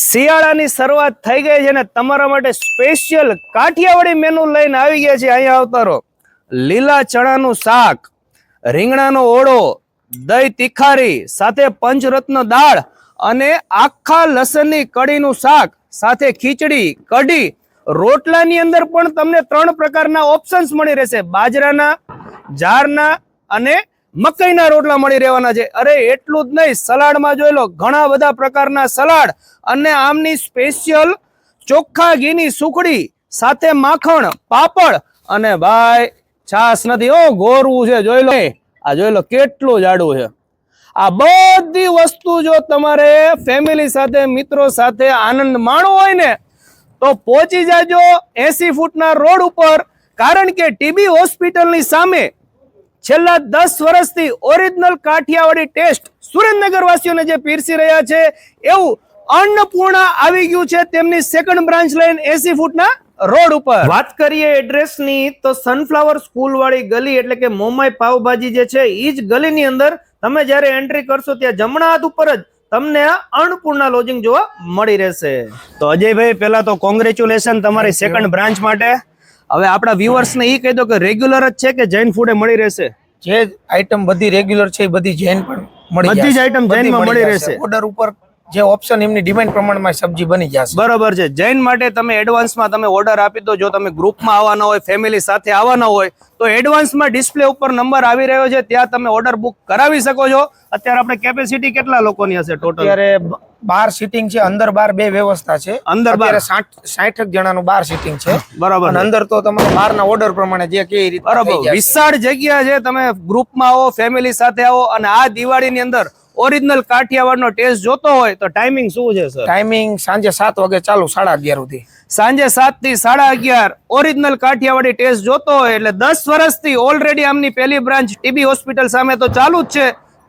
શિયાળાની શરૂઆત થઈ ગઈ છે ને તમારા માટે સ્પેશિયલ કાઠિયાવાડી મેનુ લઈને આવી ગયા છે અહીંયા અવતારો. લીલા ચણાનું શાક, રીંગણાનો ઓળો, દહીં તીખારી, સાથે પંચરત્ન દાળ અને આખા લસણની કઢીનું શાક, સાથે ખીચડી, કઢી. રોટલાની અંદર પણ તમને ત્રણ પ્રકારના ઓપ્શન્સ મળી રહેશે. બાજરાના, જારના અને મકઈના રોટલા મળી રહેવાના છે. અરે, એટલું જ નહીં, સલાડમાં જોઈ લો ઘણા બધા પ્રકારના સલાડ અને આમની સ્પેશિયલ ચોખ્ખા ઘીની સુખડી, સાથે માખણ, પાપડ અને ભાઈ છાસ નથી. ઓ, ગોરવું છે જોઈ લો આ જોઈ લો કેટલું જાડું છે. આ બધી વસ્તુ જો તમારે ફેમિલી સાથે, મિત્રો સાથે આનંદ માણવો હોય ને, તો પહોંચી જાજો એસી ફૂટના રોડ ઉપર, કારણ કે ટીબી હોસ્પિટલની સામે છેલ્લા દસ વર્ષથી ઓરિજિનલ કાઠિયાવાડી ટેસ્ટ સુરેન્દ્રનગર વાસીઓને જે પીરસી રહ્યા છે એવું અન્નપૂર્ણા આવી ગયું છે તેમની સેકન્ડ બ્રાન્ચ લઈને એસી ફૂટના રોડ ઉપર. વાત કરીએ એડ્રેસની તો સનફ્લાવર સ્કૂલ વાળી ગલી એટલે કે મોમાઈ પાવભાજી જે છે એ જ ગલીની અંદર તમે જ્યારે એન્ટ્રી કરશો ત્યાં જમણા હાથ ઉપર જ તમને આ અન્નપૂર્ણા લોજિંગ જોવા મળી રહેશે. તો અજયભાઈ પહેલા તો કોંગ્રેચ્યુલેશન તમારી સેકન્ડ બ્રાન્ચ માટે. હવે આપણા વ્યુઅર્સ ને એ કહી દો કે રેગ્યુલર જ છે કે જૈન ફૂડે મળી રહેશે? જે આઈટમ બધી રેગ્યુલર છે એ બધી જૈન પણ મળી બધી જ આઈટમ જૈનમાં મળી રહેશે. ઓર્ડર ઉપર જે ઓપ્શન એમની ડિમાન્ડ પ્રમાણમાં સબ્જી બની જશે. બરોબર છે. જૈન માટે તમે એડવાન્સમાં તમે ઓર્ડર આપી દો. જો તમે ગ્રુપમાં આવવાના હોય ફેમિલી સાથે આવવાના હોય તો એડવાન્સમાં ડિસ્પ્લે ઉપર નંબર આવી રહ્યો છે. ત્યાં તમે ઓર્ડર બુક કરાવી શકો છો. અત્યારે આપણે કેપેસિટી કેટલા લોકોની હશે ટોટલ અત્યારે બાર સીટિંગ છે અંદર બાર બે વ્યવસ્થા છે. અંદર બાર. સાઠ જણાનું બાર સીટિંગ છે. બરાબર. અંદર તો તમારે બારના ઓર્ડર પ્રમાણે જે કે બરાબર. વિશાળ જગ્યા છે તમે ગ્રુપમાં આવો ફેમિલી સાથે આવો અને આ દિવાળીની અંદર ઓરિજિનલ કાઠિયાવાડનો ટેસ્ટ જોતો હોય તો ટાઈમિંગ શું છે સર ટાઈમિંગ સાંજે સાત વાગે ચાલુ સાડા અગિયાર સુધી. સાંજે સાતથી સાડા અગિયાર ઓરિજિનલ કાઠિયાવાડી ટેસ્ટ જોતો હોય એટલે દસ વર્ષથી ઓલરેડી આમની પહેલી બ્રાન્ચ ટીબી હોસ્પિટલ સામે તો ચાલુ જ છે.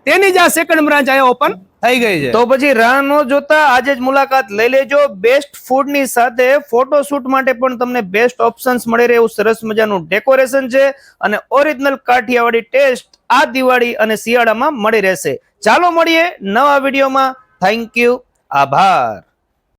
તેની જ આ સેકન્ડ બ્રાન્ચ અહીંયા ઓપન થઈ ગઈ છે. તો પછી રાહ ન જોતા આજે જ મુલાકાત લઈ લેજો. બેસ્ટ ફૂડની સાથે ફોટોશૂટ માટે પણ તમને બેસ્ટ ઓપ્શન્સ મળી રહે એવું સરસ મજાનું ડેકોરેશન છે અને ઓરિજિનલ કાઠિયાવાડી ટેસ્ટ આ દિવાળી અને શિયાળામાં મળી રહેશે. ચાલો મળીએ નવા વિડીયોમાં. થેન્ક યુ આભાર.